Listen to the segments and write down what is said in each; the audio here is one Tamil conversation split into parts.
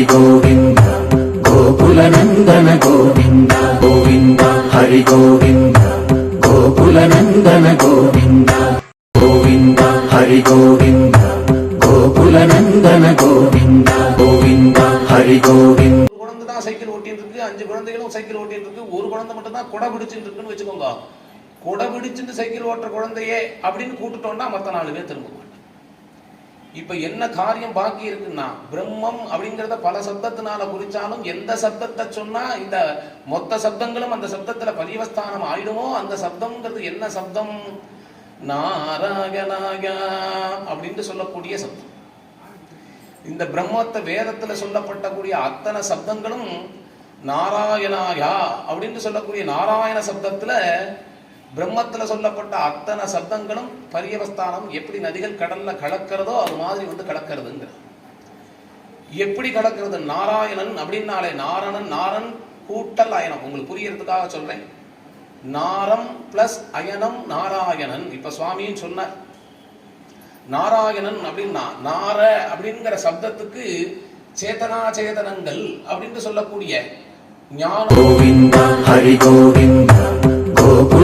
ஹரி கோவிந்தா கோகுலநந்தன கோவிந்தா கோவிந்தா ஹரி கோவிந்தா கோகுலநந்தன கோவிந்தா கோவிந்தா ஹரி கோவிந்தா கோகுலநந்தன கோவிந்தா கோவிந்தா ஹரி கோவிந்தா தான் சைக்கிள் ஓட்டிட்டு இருக்கு அஞ்சு குழந்தைகளும் சைக்கிள் ஓட்டிட்டு இருக்கு ஒரு குழந்தை மட்டும் தான் கொடை பிடிச்சிட்டு இருக்குன்னு வச்சுக்கோங்க. கொடை பிடிச்சிட்டு சைக்கிள் ஓட்டுற குழந்தையே அப்படின்னு கூட்டுட்டோம்னா மத்த நாலு பேர் திரும்ப இப்ப என்ன காரியம் பாக்கி இருக்குன்னா பிரம்மம் அப்படிங்கறத பல சப்தத்தினால குறிச்சாலும் எந்த சப்தத்தை சொன்னா இந்த மொத்த சப்தங்களும் அந்த சப்தத்துல பதிவஸ்தானம் ஆயிடுமோ? அந்த சப்தம்ங்கிறது என்ன சப்தம்? நாராயணாய அப்படின்னு சொல்லக்கூடிய சப்தம். இந்த பிரம்மத்தை வேதத்துல சொல்லப்பட்டக்கூடிய அத்தனை சப்தங்களும் நாராயணாயா அப்படின்னு சொல்லக்கூடிய நாராயண சப்தத்துல பிரம்மத்தில் சொல்லப்பட்ட அத்தனை சப்தங்களும் பரியவஸ்தானம் எப்படி நதிகள் கடல்ல கலக்கிறதோ அது மாதிரி வந்து கலக்கிறதுங்கிற எப்படி கலக்கிறது? நாராயணன் அப்படின்னாலே நாரணன் நாரன் கூட்டல் அயனம். உங்களுக்கு புரியறதுக்காக சொல்கிறேன் நாரம் பிளஸ் அயனம் நாராயணன். இப்ப சுவாமியும் சொன்னார். நாராயணன் அப்படின்னா நார அப்படிங்கிற சப்தத்துக்கு சேதனா சேதனங்கள் அப்படின்னு சொல்லக்கூடிய ஞான கோவிந்தா ஹரி கோவிந்தா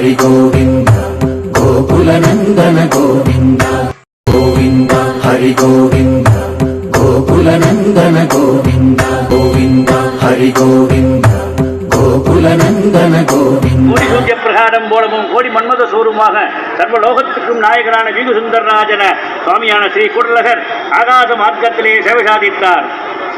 ஹரி கோவிந்தா கோகுல நந்தன கோவிந்தா. கோவிந்தா ஹரி கோவிந்தா கோகுல நந்தன கோவிந்தா. கோவிந்தா ஹரி கோவிந்தா கோகுல நந்தன கோடி பிரகாரம் போலவும் கோடி மன்மத சூருமாக சர்வ நாயகரான வீகு சுந்தரராஜன சுவாமியான ஸ்ரீ குடலகர் ஆகாச மார்க்கத்திலே சேவை சாதித்தார்.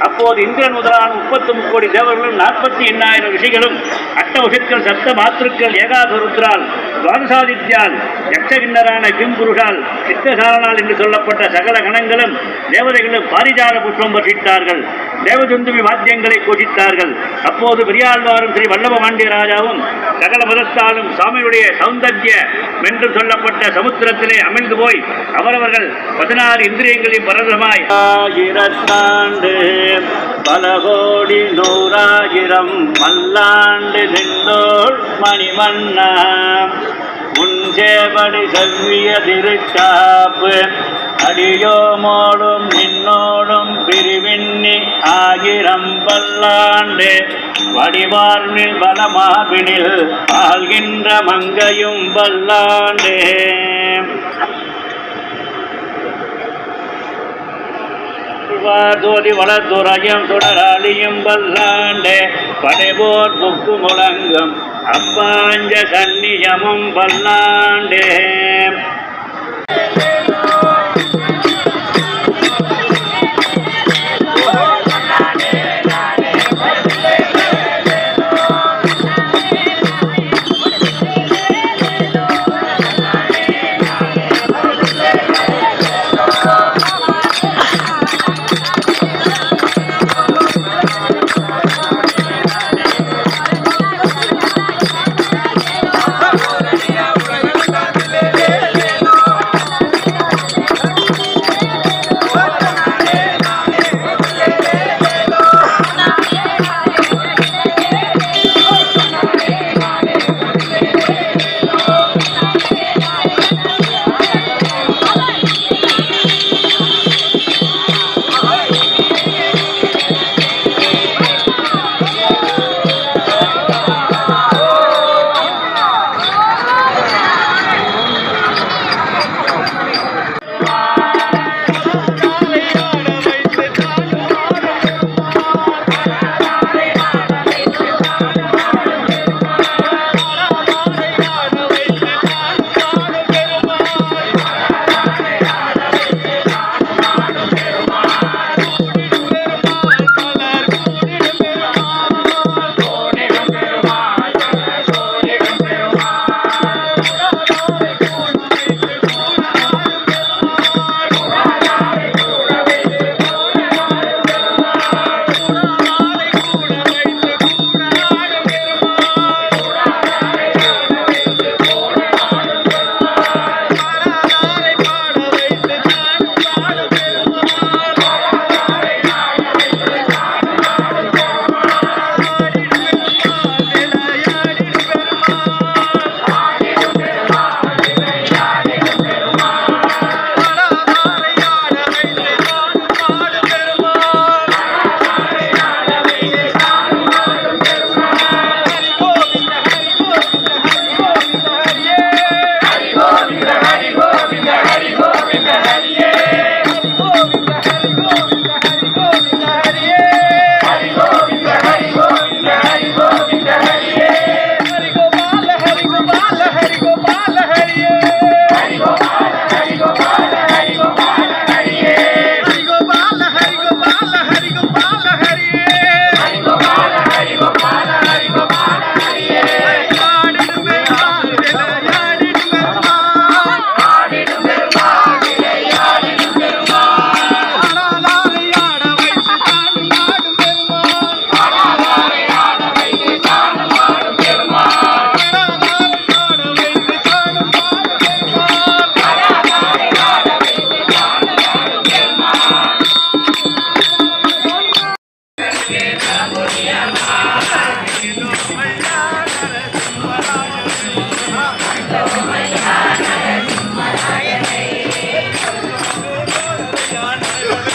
அப்போது இந்திரன் முதலான முப்பத்தி கோடி தேவர்களும் நாற்பத்தி எண்ணாயிரம் ரிஷிகளும் அட்டவசத்தில் சப்த மாத்திருக்கள் ஏகாசுருத்ரால் துவாதசாதித்யால் யக்ஷகிண்ணரான கிம்புருஷால் சித்தசாரனால் என்று சொல்லப்பட்ட சகல கணங்களும் தேவதைகளும் பாரிஜாத புஷ்பம் வசித்தார்கள் தேவதுந்துவி வாத்தியங்களை கோஷித்தார்கள் அப்போது பெரியாழ்வாரும் ஸ்ரீ வல்லப பாண்டிய ராஜாவும் சகல மதத்தாலும் சாமியுடைய சௌந்தர்யம் என்று சொல்லப்பட்ட சமுத்திரத்திலே அமிழ்ந்து போய் அவரவர்கள் பதினாறு இந்திரியங்களின் பரதமாய். ஆயிரத்தாண்டு பல கோடி நூறாயிரம் மல்லாண்டு நின்றோள் மணிமன்னா. உஞ்சேபடி செவ்விய திருச்சாப்பு அடியோமோடும் நின்னோடும் பிரிவின்னி ஆகிரம் பல்லாண்டு. வடிவார்மில் பலமார்பினில் ஆள்கின்ற மங்கையும் பல்லாண்டே. தோதி வளத்துறையும் சுடராளியும் பல்லாண்டே. படைபோர் புக்கு முழங்கும் அப்பாஞ்ச சந்நியமும் பல்லாண்டே.